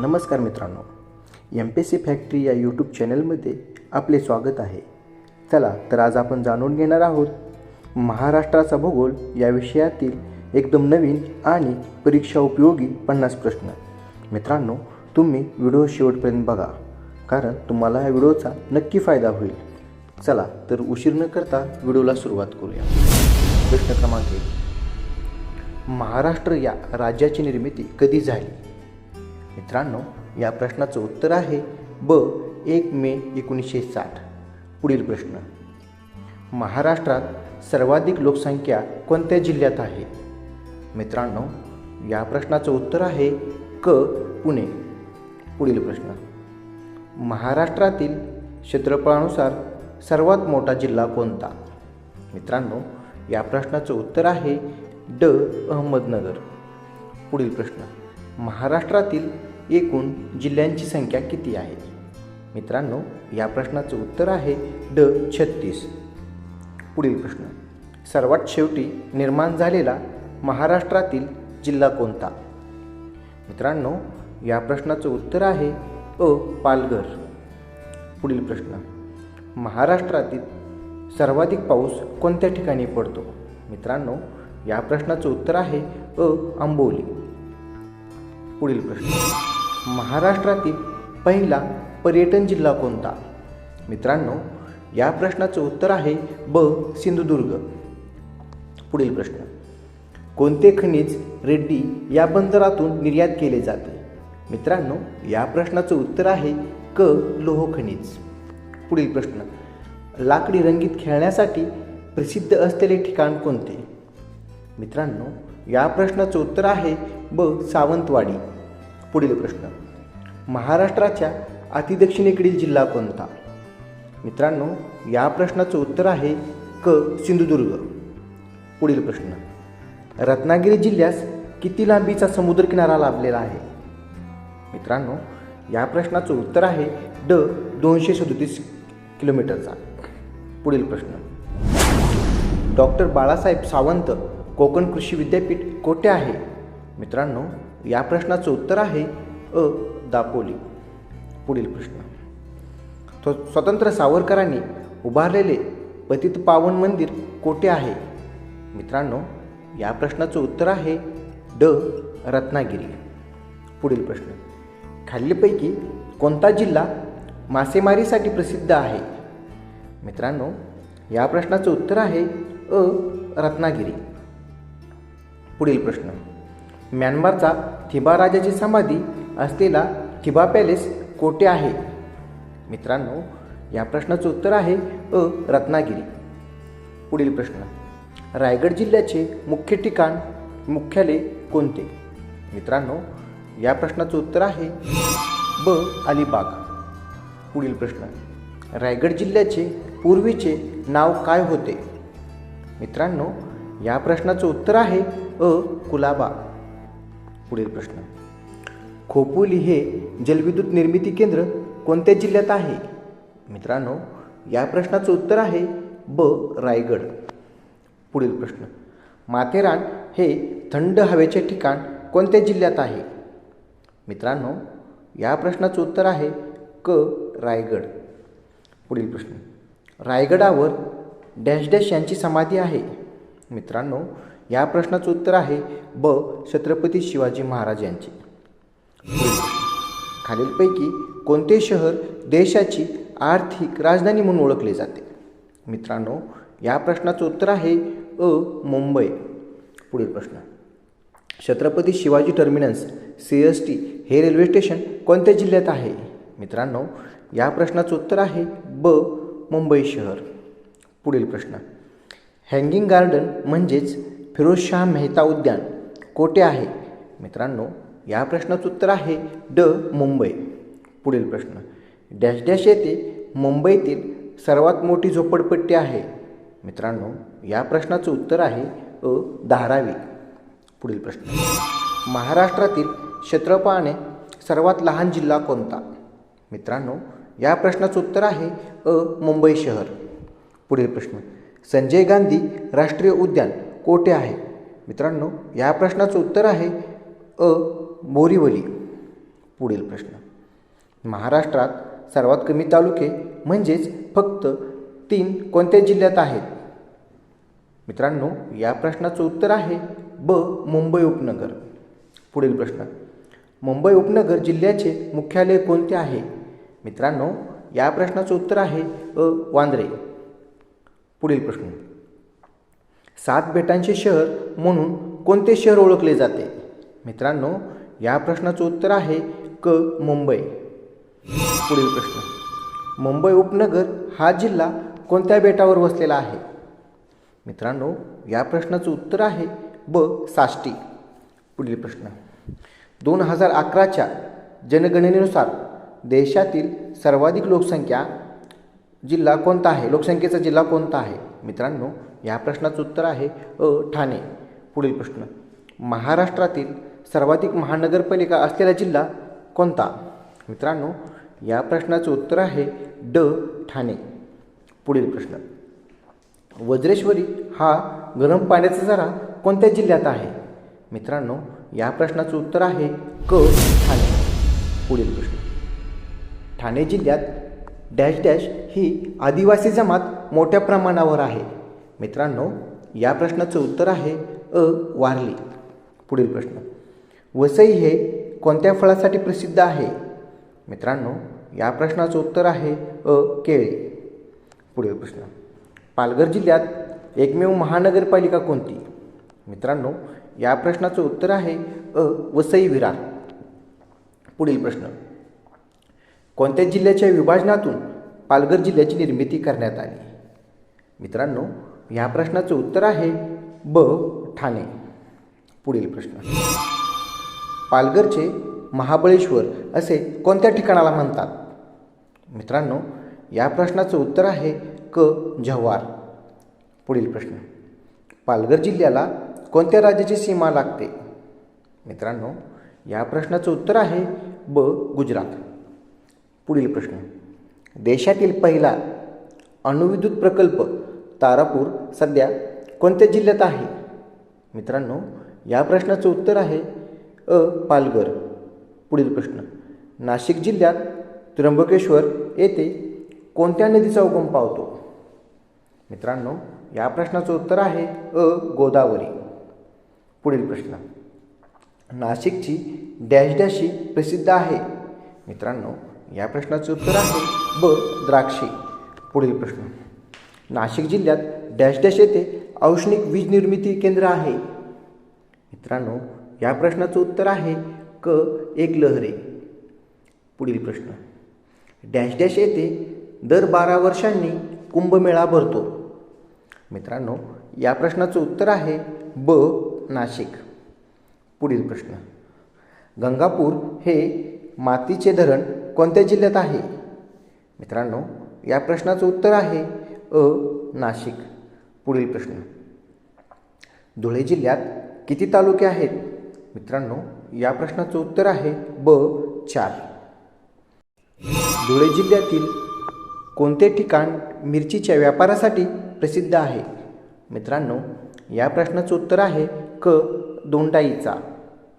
नमस्कार मित्रांनो M P C factory या यूट्यूब चॅनलमध्ये आपले स्वागत आहे. चला तर आज आपण जाणून घेणार आहोत महाराष्ट्राचा भूगोल या विषयातील एकदम नवीन आणि परीक्षा उपयोगी पन्नास प्रश्न. मित्रांनो तुम्ही व्हिडिओ शेवटपर्यंत बघा कारण तुम्हाला या व्हिडिओचा नक्की फायदा होईल. चला तर उशीर न करता व्हिडिओला सुरुवात करूया. प्रश्न क्रमांक एक. महाराष्ट्र या राज्याची निर्मिती कधी झाली? मित्रांनो या प्रश्नाचं उत्तर आहे ब एक मे एकोणीसशे साठ. पुढील प्रश्न. महाराष्ट्रात सर्वाधिक लोकसंख्या कोणत्या जिल्ह्यात आहे? मित्रांनो या प्रश्नाचं उत्तर आहे क पुणे. पुढील प्रश्न. महाराष्ट्रातील क्षेत्रफळानुसार सर्वात मोठा जिल्हा कोणता? मित्रांनो या प्रश्नाचं उत्तर आहे ड अहमदनगर. पुढील प्रश्न. महाराष्ट्रातील एकूण जिल्ह्यांची संख्या किती आहे? मित्रांनो या प्रश्नाचं उत्तर आहे ड छत्तीस. पुढील प्रश्न. सर्वात शेवटी निर्माण झालेला महाराष्ट्रातील जिल्हा कोणता? मित्रांनो या प्रश्नाचं उत्तर आहे अ पालघर. पुढील प्रश्न. महाराष्ट्रातील सर्वाधिक पाऊस कोणत्या ठिकाणी पडतो? मित्रांनो या प्रश्नाचं उत्तर आहे अ आंबोली. पुढील प्रश्न. महाराष्ट्रातील पहिला पर्यटन जिल्हा कोणता? मित्रांनो या प्रश्नाचं उत्तर आहे ब. सिंधुदुर्ग. पुढील प्रश्न. कोणते खनिज रेड्डी या बंदरातून निर्यात केले जाते? मित्रांनो या प्रश्नाचं उत्तर आहे क. लोह खनिज. पुढील प्रश्न. लाकडी रंगीत खेळण्यासाठी प्रसिद्ध असलेले ठिकाण कोणते? मित्रांनो या प्रश्नाचं उत्तर आहे ब. सावंतवाडी. पुढील प्रश्न. महाराष्ट्राच्या अतिदक्षिणेकडील जिल्हा कोणता? मित्रांनो या प्रश्नाचं उत्तर आहे क. सिंधुदुर्ग. पुढील प्रश्न. रत्नागिरी जिल्ह्यास किती लांबीचा समुद्रकिनारा लाभलेला आहे? मित्रांनो या प्रश्नाचं उत्तर आहे ड. दोनशे सदोतीस किलोमीटरचा. पुढील प्रश्न. डॉक्टर बाळासाहेब सावंत कोकण कृषी विद्यापीठ कोठे आहे? मित्रांनो या प्रश्नाचं उत्तर आहे अ दापोली. पुढील प्रश्न. स्वतंत्र सावरकरांनी उभारलेले पतित पावन मंदिर कोठे आहे? मित्रांनो या प्रश्नाचं उत्तर आहे ड रत्नागिरी. पुढील प्रश्न. खालीलपैकी कोणता जिल्हा मासेमारीसाठी प्रसिद्ध आहे? मित्रांनो या प्रश्नाचं उत्तर आहे अ रत्नागिरी. पुढील प्रश्न. म्यानमारचा थिबा राजाची समाधी असलेला थिबा पॅलेस कोठे आहे? मित्रांनो या प्रश्नाचं उत्तर आहे अ. रत्नागिरी. पुढील प्रश्न. रायगड जिल्ह्याचे मुख्य ठिकाण मुख्यालय कोणते? मित्रांनो या प्रश्नाचं उत्तर आहे ब. अलिबाग. पुढील प्रश्न. रायगड जिल्ह्याचे पूर्वीचे नाव काय होते? मित्रांनो या प्रश्नाचं उत्तर आहे अ. कुलाबा. पुढील प्रश्न. खोपोली हे जलविद्युत निर्मिती केंद्र कोणत्या जिल्ह्यात आहे? मित्रांनो या प्रश्नाचं उत्तर आहे ब रायगड. पुढील प्रश्न. माथेरान हे थंड हवेचे ठिकाण कोणत्या जिल्ह्यात आहे? मित्रांनो या प्रश्नाचं उत्तर आहे क रायगड. पुढील प्रश्न. रायगडावर डॅश डॅश यांची समाधी आहे. मित्रांनो या प्रश्नाचं उत्तर आहे ब. छत्रपती शिवाजी महाराज यांचे. खालीलपैकी कोणते शहर देशाची आर्थिक राजधानी म्हणून ओळखले जाते? मित्रांनो या प्रश्नाचं उत्तर आहे अ. मुंबई. पुढील प्रश्न. Chhatrapati Shivaji terminus C S T हे रेल्वे स्टेशन कोणत्या जिल्ह्यात आहे? मित्रांनो या प्रश्नाचं उत्तर आहे ब. मुंबई शहर. पुढील प्रश्न. हँगिंग गार्डन म्हणजेच फिरोजशाह मेहता उद्यान. कोठे आहे? मित्रांनो या प्रश्नाचं उत्तर आहे ड मुंबई. पुढील प्रश्न. डॅश डॅश येथे मुंबईतील सर्वात मोठी झोपडपट्टी आहे. मित्रांनो या प्रश्नाचं उत्तर आहे अ धारावी. पुढील प्रश्न. महाराष्ट्रातील क्षेत्रफळाने सर्वात लहान जिल्हा कोणता? मित्रांनो या प्रश्नाचं उत्तर आहे अ मुंबई शहर. पुढील प्रश्न. संजय गांधी राष्ट्रीय उद्यान. कोठे आहे? मित्रांनो या प्रश्नाचं उत्तर आहे अ बोरीवली पुढील प्रश्न. महाराष्ट्रात सर्वात कमी तालुके म्हणजेच फक्त तीन कोणत्या जिल्ह्यात आहेत? मित्रांनो या प्रश्नाचं उत्तर आहे ब मुंबई उपनगर. पुढील प्रश्न. मुंबई उपनगर जिल्ह्याचे मुख्यालय कोणते आहे? मित्रांनो या प्रश्नाचं उत्तर आहे अ वांद्रे. पुढील प्रश्न. सात बेटांचे शहर म्हणून कोणते शहर ओळखले जाते? मित्रांनो या प्रश्नाचं उत्तर आहे क मुंबई. पुढील प्रश्न. मुंबई उपनगर हा जिल्हा कोणत्या बेटावर वसलेला आहे? मित्रांनो या प्रश्नाचं उत्तर आहे ब साष्टी. पुढील प्रश्न. दोन हजार अकराच्या जनगणनेनुसार देशातील सर्वाधिक लोकसंख्या जिल्हा कोणता आहे? लोकसंख्येचा जिल्हा कोणता आहे? मित्रांनो या प्रश्नाचं उत्तर आहे अ. ठाणे. पुढील प्रश्न. महाराष्ट्रातील सर्वाधिक महानगरपालिका असलेला जिल्हा कोणता? मित्रांनो या प्रश्नाचं उत्तर आहे ड. ठाणे. पुढील प्रश्न. वज्रेश्वरी हा गरम पाण्याचा झरा कोणत्या जिल्ह्यात आहे? मित्रांनो या प्रश्नाचं उत्तर आहे क. ठाणे. पुढील प्रश्न. ठाणे जिल्ह्यात डॅश डॅश ही आदिवासी जमात मोठ्या प्रमाणावर आहे. मित्रांनो या प्रश्नाचं उत्तर आहे अ वारली. पुढील प्रश्न. वसई हे कोणत्या फळासाठी प्रसिद्ध आहे? मित्रांनो या प्रश्नाचं उत्तर आहे अ केळी. पुढील प्रश्न. पालघर जिल्ह्यात एकमेव महानगरपालिका कोणती? मित्रांनो या प्रश्नाचं उत्तर आहे अ वसई विरार. पुढील प्रश्न. कोणत्या जिल्ह्याच्या विभाजनातून पालघर जिल्ह्याची निर्मिती करण्यात आली? मित्रांनो या प्रश्नाचं उत्तर आहे ब ठाणे. पुढील प्रश्न. पालघरचे महाबळेश्वर असे कोणत्या ठिकाणाला म्हणतात? मित्रांनो या प्रश्नाचं उत्तर आहे क जव्हार. पुढील प्रश्न. पालघर जिल्ह्याला कोणत्या राज्याची सीमा लागते? मित्रांनो या प्रश्नाचं उत्तर आहे ब गुजरात. पुढील प्रश्न. देशातील पहिला अणुविद्युत प्रकल्प तारापूर सध्या कोणत्या जिल्ह्यात आहे? मित्रांनो या प्रश्नाचं उत्तर आहे अ. पालघर. पुढील प्रश्न. नाशिक जिल्ह्यात त्र्यंबकेश्वर येथे कोणत्या नदीचा उगम पावतो? मित्रांनो या प्रश्नाचं उत्तर आहे अ. गोदावरी. पुढील प्रश्न. नाशिकची डॅश डॅशी प्रसिद्ध आहे? मित्रांनो या प्रश्नाचं उत्तर आहे ब. द्राक्षे. पुढील प्रश्न. नाशिक जिल्ह्यात डॅश डॅश येथे औष्णिक वीज निर्मिती केंद्र आहे. मित्रांनो या प्रश्नाचं उत्तर आहे क एक लहरे. पुढील प्रश्न. डॅश डॅश येथे दर बारा वर्षांनी कुंभमेळा भरतो. मित्रांनो या प्रश्नाचं उत्तर आहे ब नाशिक. पुढील प्रश्न. गंगापूर हे मातीचे धरण कोणत्या जिल्ह्यात आहे? मित्रांनो या प्रश्नाचं उत्तर आहे अ नाशिक. पुढील प्रश्न. धुळे जिल्ह्यात किती तालुके आहेत? मित्रांनो या प्रश्नाचं उत्तर आहे ब चार. धुळे जिल्ह्यातील कोणते ठिकाण मिरचीच्या व्यापारासाठी प्रसिद्ध आहे? मित्रांनो या प्रश्नाचं उत्तर आहे क दोंडाईचा.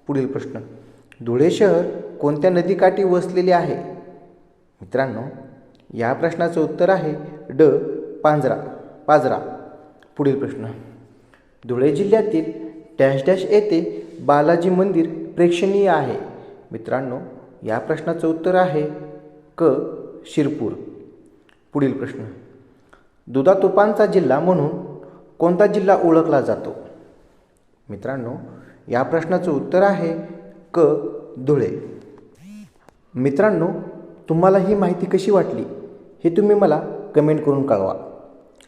पुढील प्रश्न. धुळे शहर कोणत्या नदीकाठी वसलेले आहे? मित्रांनो या प्रश्नाचं उत्तर आहे ड पांजरा पाजरा. पुढील प्रश्न. धुळे जिल्ह्यातील डॅश डॅश येथे बालाजी मंदिर प्रेक्षणीय आहे. मित्रांनो या प्रश्नाचं उत्तर आहे क शिरपूर. पुढील प्रश्न. दुधातोपांचा जिल्हा म्हणून कोणता जिल्हा ओळखला जातो? मित्रांनो या प्रश्नाचं उत्तर आहे क धुळे. मित्रांनो तुम्हाला ही माहिती कशी वाटली हे तुम्ही मला कमेंट करून कळवा.